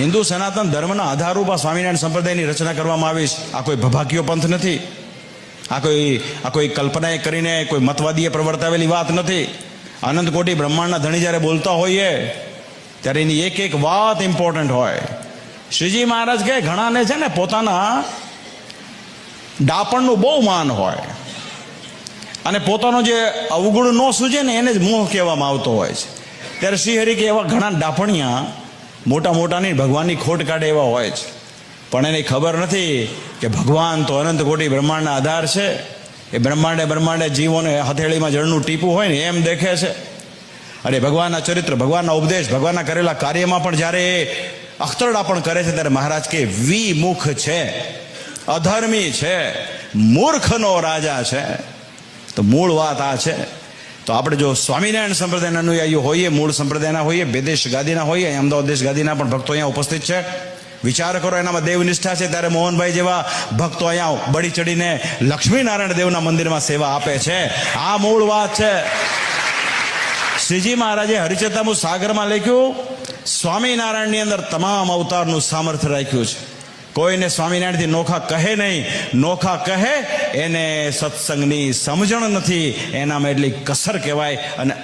હિન્દુ સનાતન ધર્મના આધારરૂપ આ સ્વામિનારાયણ સંપ્રદાયની રચના કરવામાં આવી છે. આ કોઈ ભભાકીયો પંથ નથી. આ કોઈ આ કોઈ કલ્પનાએ કરીને કોઈ મતવાદીએ પ્રવર્તાવેલી વાત નથી. અનંત કોટી બ્રહ્માંડના ધણી જ્યારે બોલતા હોઈએ, ત્યારે એની એક એક વાત ઇમ્પોર્ટન્ટ હોય. શ્રીજી મહારાજ કહે ઘણાને છે ને પોતાના ડાપણનું બહુ માન હોય. અને પોતાનો જે અવગુણ ન સૂજે ને એને જ મોહ કહેવામાં આવતો હોય છે. ત્યારે શ્રીહરિ કે એવા ઘણા ડાપણિયા મોટા મોટાની ભગવાનની ખોટ કાઢે એવા હોય છે. પણ એને ખબર નથી કે ભગવાન તો અનંત કોટી બ્રહ્માંડના આધાર છે. એ બ્રહ્માંડે બ્રહ્માંડે જીવોને હથેળીમાં જળનું ટીપું હોય ને એમ દેખે છે. અને ભગવાનના ચરિત્ર, ભગવાનના ઉપદેશ, ભગવાનના કરેલા કાર્યમાં પણ જ્યારે એ અખતરડા પણ કરે છે ત્યારે મહારાજ કે, વિમુખ છે, અધર્મી છે, મૂર્ખનો રાજા છે. તો મૂળ વાત આ છે. તો આપણે જો સ્વામિનારાયણ સંપ્રદાયના અનુયાયીઓ હોઈએ, મૂળ સંપ્રદાયના હોઈએ બેદેશ ગાદીના હોઈએ, અમદાવાદ દેશ ગાદીના પણ ભક્તો અહીંયા ઉપસ્થિત છે. વિચાર કરો, એનામાં દેવ નિષ્ઠા છે ત્યારે મોહનભાઈ જેવા ભક્તો અહીંયા બળી ચડીને લક્ષ્મીનારાયણ દેવના મંદિરમાં સેવા આપે છે. આ મૂળ વાત છે. શ્રીજી મહારાજે હરિચેતામુ સાગરમાં લખ્યું, સ્વામિનારાયણની અંદર તમામ અવતારનું સામર્થ્ય રાખ્યું છે. કોઈને સ્વામિનારાયણથી નોખા કહે નહીં, નોખા કહે, એને સત્સંગની સમજણ નથી, એનામાં એટલી કસર કહેવાય અને